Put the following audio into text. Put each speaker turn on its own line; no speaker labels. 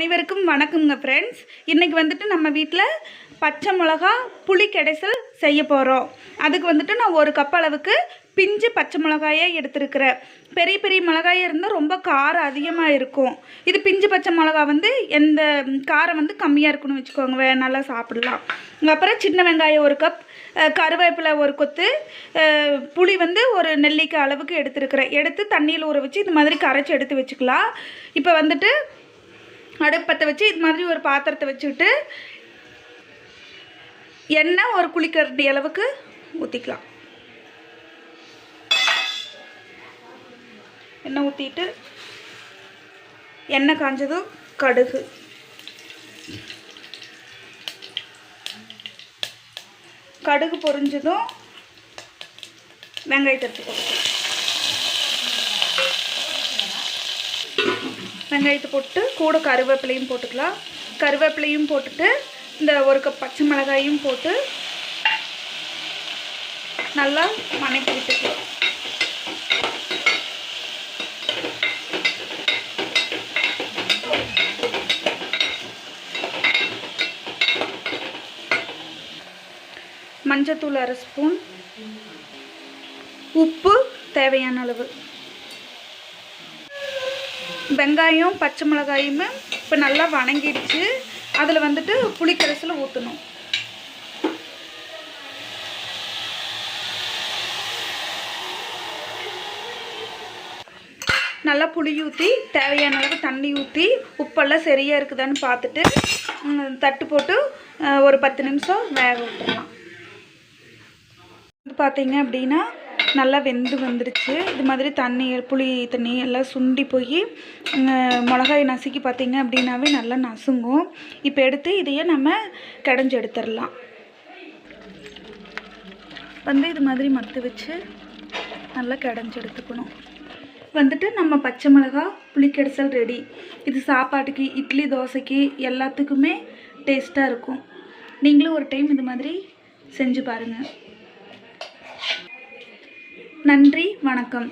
அனைவருக்கும் வணக்கம்ங்க ஃப்ரெண்ட்ஸ் இன்றைக்கி வந்துட்டு நம்ம வீட்டில் பச்சை மிளகா புளி கடைசல் செய்ய போகிறோம் அதுக்கு வந்துட்டு நான் ஒரு கப் அளவுக்கு பிஞ்சு பச்சை மிளகாயை எடுத்துருக்கிறேன். பெரிய பெரிய மிளகாயாக இருந்தால் ரொம்ப காரம் அதிகமாக இருக்கும். இது பிஞ்சு பச்சை மிளகா வந்து எந்த காரம் வந்து கம்மியாக இருக்குன்னு வச்சுக்கோங்க நல்லா சாப்பிடலாம். அப்புறம் சின்ன வெங்காயம் ஒரு கப் கருவேப்பிலை ஒரு கொத்து புளி வந்து ஒரு நெல்லிக்காய் அளவுக்கு எடுத்துருக்கிறேன். எடுத்து தண்ணியில் ஊற வச்சு இது மாதிரி கரைச்சி எடுத்து வச்சுக்கலாம். இப்போ வந்துட்டு அடுப்பத்தை வச்சு இது மாதிரி ஒரு பாத்திரத்தை வச்சுக்கிட்டு எண்ணெய் ஒரு குளிக்கரண்டி அளவுக்கு ஊற்றிக்கலாம் எண்ணெய் ஊற்றிட்டு எண்ணெய் காஞ்சதும் கடுகு. கடுகு பொரிஞ்சதும் வெங்காயத்தை எடுத்து வெங்காயத்தை போட்டு கூட கருவேப்பிலையும் போட்டுக்கலாம். கருவேப்பிலையும் போட்டுட்டு இந்த ஒரு கப் பச்சை மிளகாயும் போட்டு நல்லா வணக்கி விட்டுக்கலாம். மஞ்சத்தூள் அரை ஸ்பூன். உப்பு தேவையான அளவு. வெங்காயம் பச்சை மிளகாயுமே இப்போ நல்லா வணங்கிடுச்சு. அதில் வந்துட்டு புளிக்கரைசலை ஊற்றணும் நல்லா புளி ஊற்றி தேவையான அளவு தண்ணி ஊற்றி உப்பெல்லாம் சரியாக இருக்குதான்னு பார்த்துட்டு தட்டு போட்டு ஒரு பத்து நிமிஷம் வேக விட்டுறலாம். இது பார்த்தீங்க அப்படின்னா நல்லா வெந்து வந்துருச்சு. இது மாதிரி தண்ணி புளி தண்ணி எல்லாம் சுண்டி போய் மிளகாய் நசுக்கி பார்த்திங்க அப்படின்னாவே நல்லா நசுங்கும். இப்போ எடுத்து இதையே நம்ம கடைஞ்சி எடுத்துடலாம் வந்து இது மாதிரி மத்து வச்சு நல்லா கடைஞ்சி எடுத்துக்கணும். வந்துட்டு நம்ம பச்சை மிளகா புளிக்கடைசல் ரெடி இது சாப்பாட்டுக்கு இட்லி தோசைக்கு எல்லாத்துக்குமே டேஸ்ட்டாக இருக்கும். நீங்களும் ஒரு டைம் இது மாதிரி செஞ்சு பாருங்கள் நன்றி வணக்கம்.